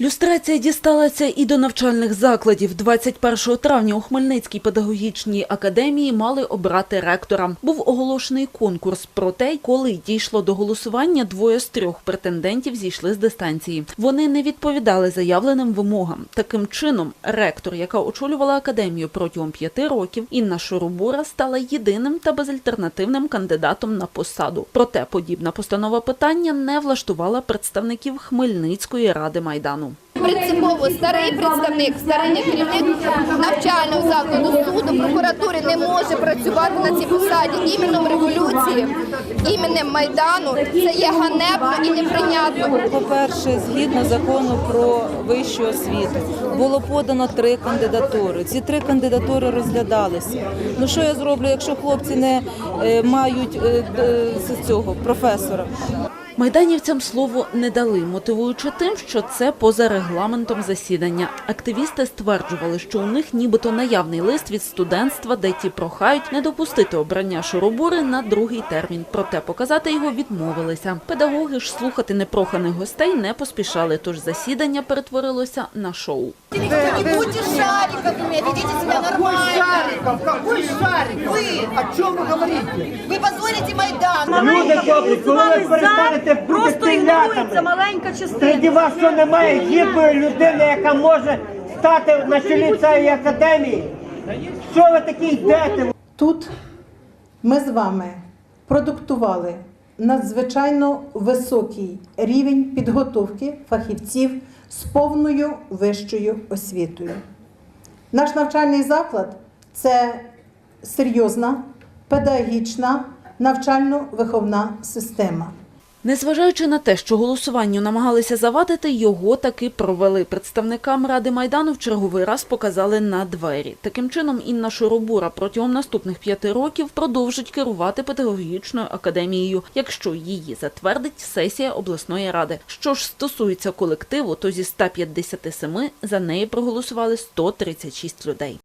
Люстрація дісталася і до навчальних закладів. 21 травня у Хмельницькій педагогічній академії мали обрати ректора. Був оголошений конкурс. Проте, коли дійшло до голосування, двоє з трьох претендентів зійшли з дистанції. Вони не відповідали заявленим вимогам. Таким чином, ректор, яка очолювала академію протягом п'яти років, Інна Шоробура стала єдиним та безальтернативним кандидатом на посаду. Проте подібна постанова питання не влаштувала представників Хмельницької ради майдану. Принципово старий представник, старий керівник навчального закладу суду, прокуратури не може працювати на цій посаді іменем революції, іменем майдану. Це є ганебно і неприйнятно. По-перше, згідно закону про вищу освіту, було подано три кандидатури. Ці три кандидатури розглядалися. Ну що я зроблю, якщо хлопці не е, мають е, з цього професора? Майданівцям слово не дали, мотивуючи тим, що це поза регламентом засідання. Активісти стверджували, що у них нібито наявний лист від студентства, де ті прохають не допустити обрання Шоробури на другий термін. Проте показати його відмовилися. Педагоги ж слухати непроханих гостей не поспішали, тож засідання перетворилося на шоу. Не будьте шариковыми, ведите себя нормально. Шариков, какой шарик? Вы о чем вы говорите? Ви позорите Майдан. Люди добрі, коли ви перестанете бути Просто ігнорується телятами, маленька частина. серед вас що немає гідної людини, яка може стати на чолі цієї академії? Що ви такі йдете? Тут ми з вами продуктували надзвичайно високий рівень підготовки фахівців з повною вищою освітою. Наш навчальний заклад це серйозна педагогічна навчально-виховна система. Незважаючи на те, що голосуванню намагалися завадити, його таки провели. Представникам Ради Майдану в черговий раз показали на двері. Таким чином, Інна Шоробура протягом наступних п'яти років продовжить керувати педагогічною академією, якщо її затвердить сесія обласної ради. Що ж стосується колективу, то зі 157 за неї проголосували 136 людей.